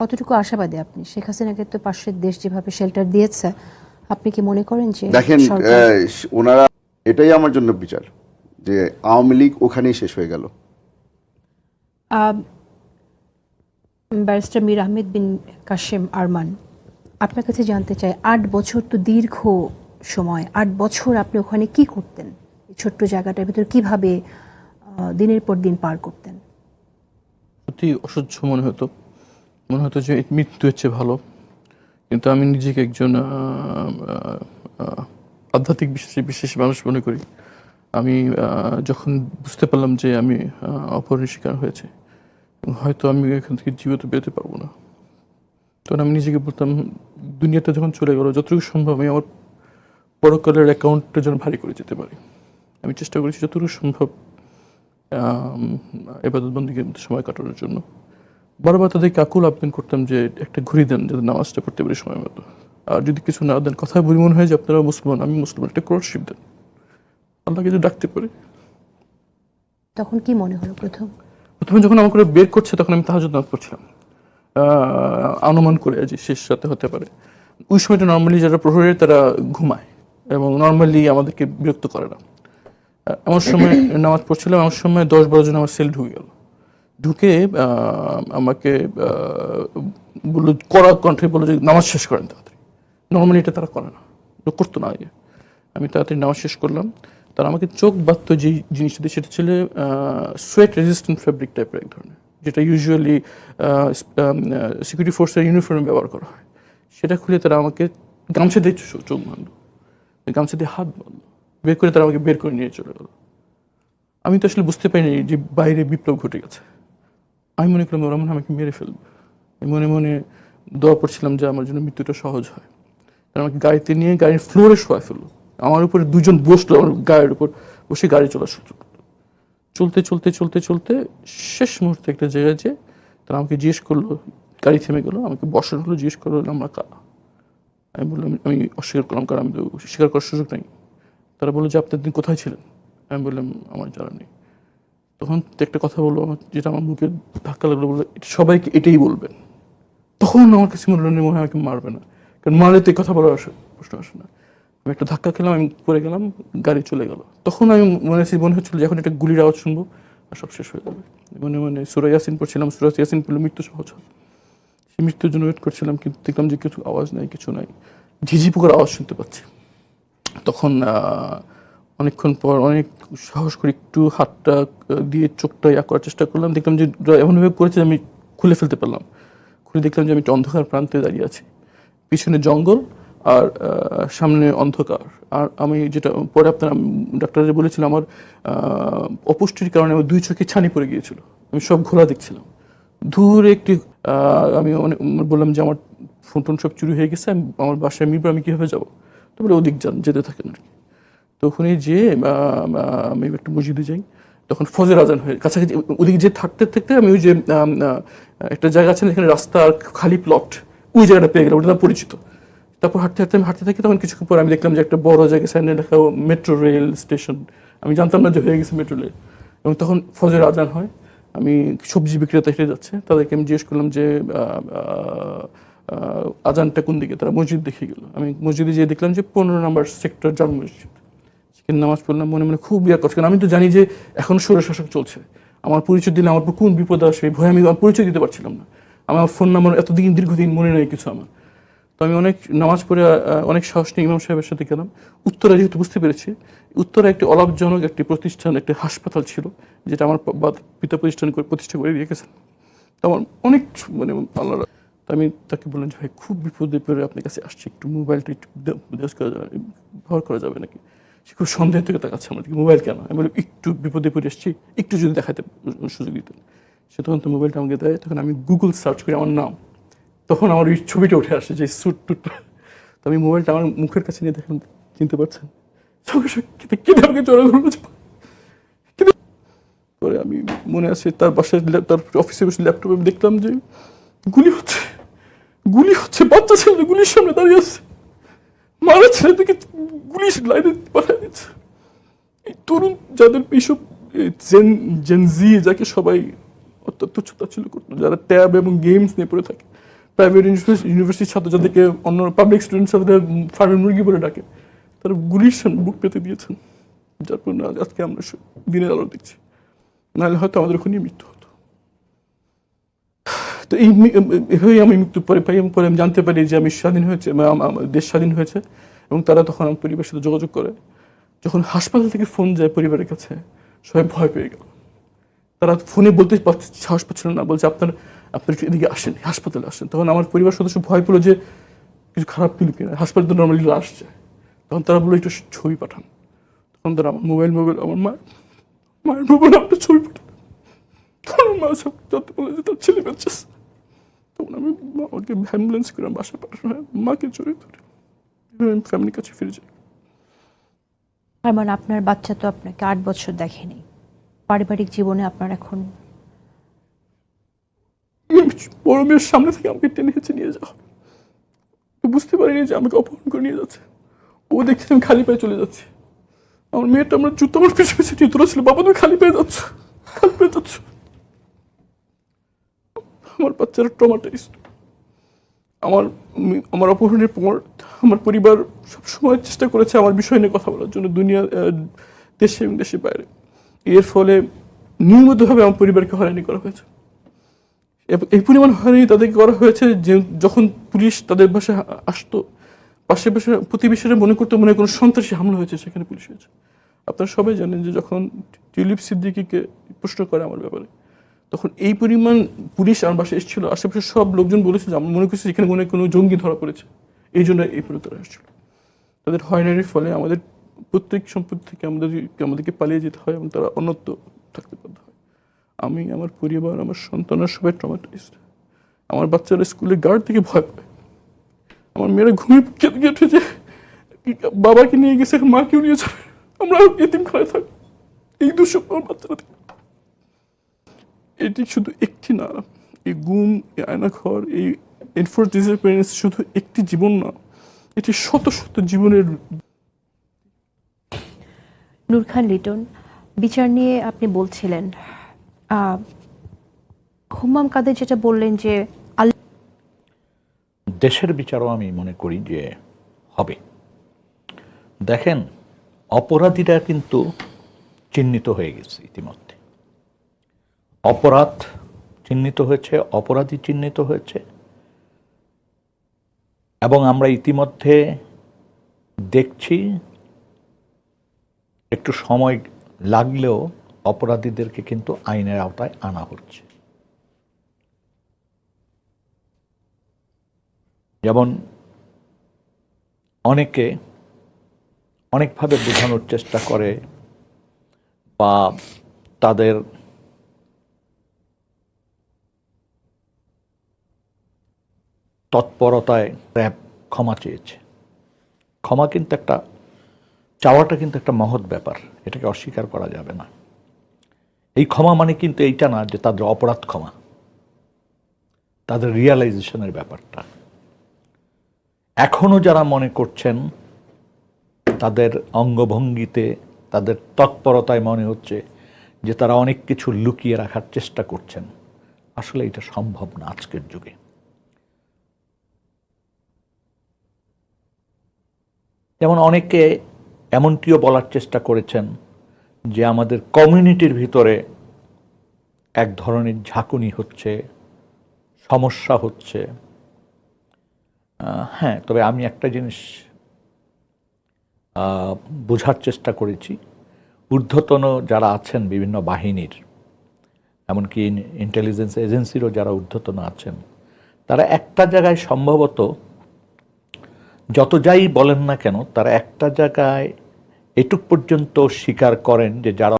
কতটুকু আশাবাদী আপনি? শেখ হাসিনাকে তো পাশের দেশ যেভাবে শেল্টার দিয়েছে আপনি কি মনে করেন যে দেখেন ওনারা এটাই আমার জন্য বিচার যে আওয়ামী লীগ ওখানেই শেষ হয়ে গেল। ব্যারিস্টার মীর আহমেদ বিন কাশেম আরমান আপনার কাছে জানতে চাই আট বছর তো দীর্ঘ সময় আট বছর আপনি ওখানে কি করতেন? এই ছোট্ট জায়গাটার ভিতরে কীভাবে আহ, দিনের পর দিন পার করতেন? সত্যি অসহ্য মনে হতো। মনে হতো যে মৃত্যু হচ্ছে ভালো। কিন্তু আমি নিজেকে একজন আধ্যাত্মিক বিশ্বাসী বিশেষ মানুষ মনে করি। আমি যখন বুঝতে পারলাম যে আমি অপহরণের শিকার হয়েছে, হয়তো আমি এখান থেকে জীবিত বেরোতে পারব না। তখন আমি নিজেকে বলতাম, দুনিয়াটা যখন চলে গেল, যতটুকু সম্ভব আমি আমার পরকালের অ্যাকাউন্টটা যেন ভারী করে যেতে পারি। আমি চেষ্টা করেছি যতটুকু সম্ভব এবাদত বন্দীকে সময় কাটানোর জন্য। বারবার তাদেরকে আকুল আবেদন করতাম যে একটা ঘুরি দেন যাতে নামাজটা পড়তে পারি সময় মতো। আর যদি কিছু না দেন কথা বলি মনে হয় যে আপনারা মুসলমান আমি মুসলমান একটা ক্রসশিপ দেন। আল্লাহকে যদি ডাকতে পারি। তখন কি মনে হলো প্রথম? প্রথমে যখন আমাকে বের করছে তখন আমি তাহাজুদ নামাজ পড়ছিলাম। অনুমান করে যে শেষ রাতে হতে পারে। ওই সময়টা নর্মালি যারা প্রহরী তারা ঘুমায় এবং নর্মালি আমাদেরকে বিরক্ত করে না। এমন সময় নামাজ পড়ছিলাম এমন সময় দশ বারো জন আমার সেল ঢুকে গেল। ঢুকে আমাকে বলল কড়া কণ্ঠে বলল যে, নামাজ শেষ করেন তাড়াতাড়ি। নর্মালি এটা তারা করে না। করতো না আগে। আমি তাড়াতাড়ি নামাজ শেষ করলাম। তারা আমাকে চোখ বাঁধতো যে জিনিসটা দিয়ে, সেটা ছিল সোয়েট রেজিস্ট্যান্ট ফেব্রিক টাইপের এক ধরনের, যেটা ইউজুয়ালি সিকিউরিটি ফোর্সের ইউনিফর্মে ব্যবহার করা হয়। সেটা খুলে তারা আমাকে গামছা দিয়ে চোখ বাঁধলো। গামছা দিয়ে হাত বাঁধলো। বের করে তারা আমাকে বের করে নিয়ে চলে গেলো। আমি তো আসলে বুঝতে পারিনি যে বাইরে বিপ্লব ঘটে গেছে। আমি মনে করলাম ওরা মনে আমাকে মেরে ফেলবে। আমি মনে মনে দোয়া পড়ছিলাম যে আমার জন্য মৃত্যুটা সহজ হয়। তারা আমাকে গাড়িতে নিয়ে গাড়ির ফ্লোরে শোয়া ফেলল। আমার উপরে দুজন বসল, আমার গায়ের উপর বসে গাড়ি চলা শুরু করল চলতে চলতে চলতে চলতে শেষ মুহূর্তে একটা জায়গায় যে তারা আমাকে জিজ্ঞেস করল, গাড়ি থেমে গেলো, আমাকে বসানো হলো, জিজ্ঞেস করল, আমরা কা আমি বললাম, আমি অস্বীকার করলাম, কারণ আমি তো স্বীকার করার সুযোগ নেই। তারা বলল যে আপনার দিন কোথায় ছিলেন? আমি বললাম, আমার জানা নেই। তখন একটা কথা বলল আমার, যেটা আমার মুখে ধাক্কা লাগল "এটা সবাইকে এটাই বলবেন। তখন আমার কাছে মনে মনে হয় আমাকে মারবে না। কারণ মারলে তো এই কথা বলার আসে- প্রশ্ন আসে না। আমি একটা ধাক্কা খেলাম, আমি পড়ে গেলাম, গাড়ি চলে গেল। তখন আমি মনে হচ্ছে, মনে হচ্ছিল যে একটা গুলির আওয়াজ শুনব আর সব শেষ হয়ে যাবে। মনে মনে সুরা ইয়াসিন পড়ছিলাম, সুরা ইয়াসিন পড়লে মৃত্যু সহজ হয়। সেই মৃত্যুর জন্য ওয়েট করছিলাম, কিন্তু দেখলাম যে কিছু আওয়াজ নাই, কিছু নাই। ঝিঝি পোকার আওয়াজ শুনতে পাচ্ছি। তখন অনেকক্ষণ পর অনেক সাহস করে একটু হাতটা দিয়ে চোখটা ইয়া করার চেষ্টা করলাম। দেখলাম যে এমনভাবে করেছে আমি খুলে ফেলতে পারলাম। খুলে দেখলাম যে আমি একটা অন্ধকার প্রান্তে দাঁড়িয়ে আছি। পিছনে জঙ্গল আর সামনে অন্ধকার। আর আমি যেটা, পরে আপনার ডাক্তার বলেছিলাম আমার অপুষ্টির কারণে আমার দুই চোখে ছানি পড়ে গিয়েছিল। আমি সব ঘোলা দেখছিলাম। দূরে একটি আমি অনেক বললাম যে আমার ফোন টোন সব চুরি হয়ে গেছে, আমি, আমার বাসায় মিরপুর আমি কীভাবে যাব? তো বলে ওদিক যান, যেতে থাকেন আর কি। তো ওখানে যে আমি একটা মসজিদে যাই। তখন ফজর আজান হয়ে, কাছাকাছি ওদিকে যে থাকতে থাকতে আমি ওই যে একটা জায়গা আছে এখানে রাস্তা খালি প্লট ওই জায়গাটা পেয়ে গেলাম, ওটা না পরিচিত। তারপর হাঁটতে হাঁটতে, আমি হাঁটতে থাকি, তখন কিছুক্ষণ পর আমি দেখলাম যে একটা বড় জায়গায় সাইনে লেখা মেট্রো রেল স্টেশন আমি জানতাম না যে হয়ে গেছে মেট্রো রেল এবং তখন ফজর আজান হয়, আমি সবজি বিক্রেতা হেঁটে যাচ্ছে, তাদেরকে আমি জিজ্ঞেস করলাম যে আজানটা কোন দিকে? তারা মসজিদ দেখে গেল। আমি মসজিদে যেয়ে দেখলাম যে পনেরো নম্বর সেক্টর জাল মসজিদ। সেখানে নামাজ পড়লাম মনে মনে খুব ইয়া করছে আমি তো জানি যে এখন স্বৈরশাসক চলছে। আমার পরিচয় দিলে আমার কোন বিপদ আসবে ভয়ে আমি পরিচয় দিতে পারছিলাম না। আমার ফোন নাম্বার এতদিন দীর্ঘদিন মনে নেই কিছু আমার। তো আমি অনেক নামাজ পড়ে অনেক সাহস নিয়ে ইমাম সাহেবের সাথে গেলাম। উত্তরা যেহেতু বুঝতে পেরেছি, উত্তরা একটি অলাভজনক একটি প্রতিষ্ঠান, একটি হাসপাতাল ছিল, যেটা আমার পিতা প্রতিষ্ঠান করে প্রতিষ্ঠা করে দিয়ে রেখেছেন। তো আমার অনেক মানে আল্লাহ তো আমি তাকে বললাম যে, ভাই, খুব বিপদে পড়ে আপনার কাছে আসছি। একটু মোবাইলটা একটু ব্যবহার করা যাবে নাকি? সে খুব সন্দেহ থেকে তাকাচ্ছে আমার দিকে। মোবাইল কেন? আমি বলি একটু বিপদে পড়ে এসেছি একটু যদি দেখাতে সুযোগ দিতেন। সে তখন তো মোবাইলটা আমাকে দেয়, তখন আমি গুগল সার্চ করি আমার নাম। তখন আমার ওই ছবিটা উঠে আসে, যে স্যুট টুট। তো আমি মোবাইলটা আমার মুখের কাছে নিয়ে দেখলাম, চিনতে পারছেন? সঙ্গে সঙ্গে কেঁদে- আমাকে জড়ো ধরলো পরে আমি মনে আছে তার বাসায় তার অফিসে বসে ল্যাপটপে দেখলাম যে গুলি হচ্ছে গুলি হচ্ছে, বাচ্চা ছেলে গুলির সামনে দাঁড়িয়ে আছে। মারা ছেলেটাকে গুলি লাইনে পাঠিয়ে দিচ্ছে। এই তরুণ যাদের এইসব জেন জেনজি যাকে সবাই অত্যন্ত ছোটাছুলি করতো, যারা ট্যাব এবং গেমস নিয়ে পড়ে থাকে, প্রাইভেট ইউনিভার্সিটির ছাত্র যাদেরকে অন্য পাবলিক স্টুডেন্ট সাথে ফার্মের মুরগি বলে ডাকে, তারা গুলির সামনে বুক পেতে দিয়েছেন। যার আজ- আজকে আমরা দিনের আলো দেখছি। নাহলে হয়তো আমাদের ওখানেই মৃত্যু তো এই আমি মৃত্যু পরে পাই এবং পরে আমি জানতে পারি যে আমি স্বাধীন হয়েছে দেশ স্বাধীন হয়েছে এবং তারা তখন আমার পরিবারের সাথে যোগাযোগ করে। যখন হাসপাতাল থেকে ফোন যায় পরিবারের কাছে, সবাই ভয় পেয়ে গেল। তারা ফোনে বলতে সাহস পাচ্ছিল না, বলছে আপনার আপনার এদিকে আসেন, হাসপাতালে আসেন। তখন আমার পরিবার সদস্য ভয় পেল যে কিছু খারাপ ফিল কিনা, হাসপাতাল নর্মালি যায়। তখন তারা বলল, একটু ছবি পাঠান। তখন তারা আমার মোবাইল মোবাইল আমার মা মায়ের মোবাইল আপনার ছবি পাঠান। তখন মা সব জানতে বলে যে তার ছেলে বাচ্চা আমি আমাকে অ্যাম্বুলেন্স করে বাসা পাঠানো মাকে জড়িয়ে ধরে। আমি ফ্যামিলির কাছে ফিরে যাই। আরমান আপনার বাচ্চা তো আপনাকে আট বছর দেখেনি। পারিবারিক জীবনে আপনার এখন বড় মেয়ের সামনে থেকে আমাকে টেনে হেঁচে নিয়ে যাওয়া। তো বুঝতে পারিনি যে আমাকে অপহরণ করে নিয়ে যাচ্ছে। ও দেখছি আমি খালি পায়ে চলে যাচ্ছি। আমার মেয়েটা আমার জুতো আমার পিছু পিছু নিয়ে ছিল বাবা তুমি খালি পেয়ে যাচ্ছ। খালি পেয়ে যাচ্ছ। আমার বাচ্চারা ট্রমাটাইজড আমার আমার অপহরণের পর আমার পরিবার সবসময় চেষ্টা করেছে আমার বিষয় নিয়ে কথা বলার জন্য দুনিয়া দেশে এবং দেশের বাইরে। এর ফলে নিয়মিতভাবে আমার পরিবারকে হয়রানি করা হয়েছে। এই পরিমাণ হয়রানি তাদেরকে করা হয়েছে যে যখন পুলিশ তাদের বাসায় আসতো, পাশে পাশে প্রতিবেশীরা মনে করতো মনে কোনো সন্ত্রাসী হামলা হয়েছে, সেখানে পুলিশ হয়েছে। আপনারা সবাই জানেন যে যখন টিউলিপ সিদ্দিকিকে প্রশ্ন করে আমার ব্যাপারে তখন এই পরিমাণ পুলিশ আমার বাসায় এসেছিল, আশেপাশে সব লোকজন বলেছে যে আমরা মনে করছি এখানে হয় কোনো জঙ্গি ধরা পড়েছে। এই জন্য এই পরিণত আসছিল। তাদের হয়রানির ফলে আমাদের প্রত্যেক সম্পত্তি থেকে আমাদের আমাদেরকে পালিয়ে যেতে হয় এবং তারা অন্যত্র থাকতে বাধ্য হয়। আমি, আমার পরিবার, আমার সন্তানরা সবাই ট্রমাটাইজড আমার বাচ্চারা স্কুলে গার্ড থেকে ভয় পায়। আমার মেয়েরা ঘুমিয়ে কেঁদে কেটে উঠেছে বাবাকে নিয়ে গেছে মাকেও নিয়ে যাবে। আমরা এতিম খানে থাকব। এই দুঃস্বপ্ন আমার বাচ্চারা থাকে এটি শুধু একটি না এই গুম এই আয়নাঘর এই এনফোর্স ডিসঅ্যাপিয়ারেন্স শুধু একটি জীবন না এটি শত শত জীবনের নূর খান লিটন বিচার নিয়ে আপনি বলছিলেন আহ, হুম্মাম কাদের যেটা বললেন যে দেশের বিচারও আমি মনে করি যে হবে। দেখেন অপরাধীরা কিন্তু চিহ্নিত হয়ে গেছে ইতিমধ্যে। অপরাধ চিহ্নিত হয়েছে, অপরাধী চিহ্নিত হয়েছে। এবং আমরা ইতিমধ্যে দেখছি একটু সময় লাগলেও অপরাধীদেরকে কিন্তু আইনের আওতায় আনা হচ্ছে। যেমন অনেকে অনেকভাবে বোঝানোর চেষ্টা করে বা তাদের তৎপরতায় র্যাব ক্ষমা চেয়েছে। ক্ষমা কিন্তু একটা, চাওয়াটা কিন্তু একটা মহৎ ব্যাপার, এটাকে অস্বীকার করা যাবে না। এই ক্ষমা মানে কিন্তু এইটা না যে তাদের অপরাধ ক্ষমা। তাদের রিয়ালাইজেশনের ব্যাপারটা। এখনও যারা মনে করছেন, তাদের অঙ্গভঙ্গিতে, তাদের তৎপরতায় মনে হচ্ছে যে তারা অনেক কিছু লুকিয়ে রাখার চেষ্টা করছেন। আসলে এটা সম্ভব না আজকের যুগে। যেমন অনেকে এমনটিও বলার চেষ্টা করেছেন যে আমাদের কমিউনিটির ভিতরে এক ধরনের ঝাঁকুনি হচ্ছে, সমস্যা হচ্ছে। হ্যাঁ তবে আমি একটা জিনিস বোঝার চেষ্টা করেছি। ঊর্ধ্বতন যারা আছেন বিভিন্ন বাহিনীর, এমনকি ইন্টেলিজেন্স এজেন্সিরও যারা ঊর্ধ্বতন আছেন, তারা একটা জায়গায় সম্ভবত যত যাই বলেন না কেন তারা একটা জায়গায় এটুক পর্যন্ত স্বীকার করেন যে যারা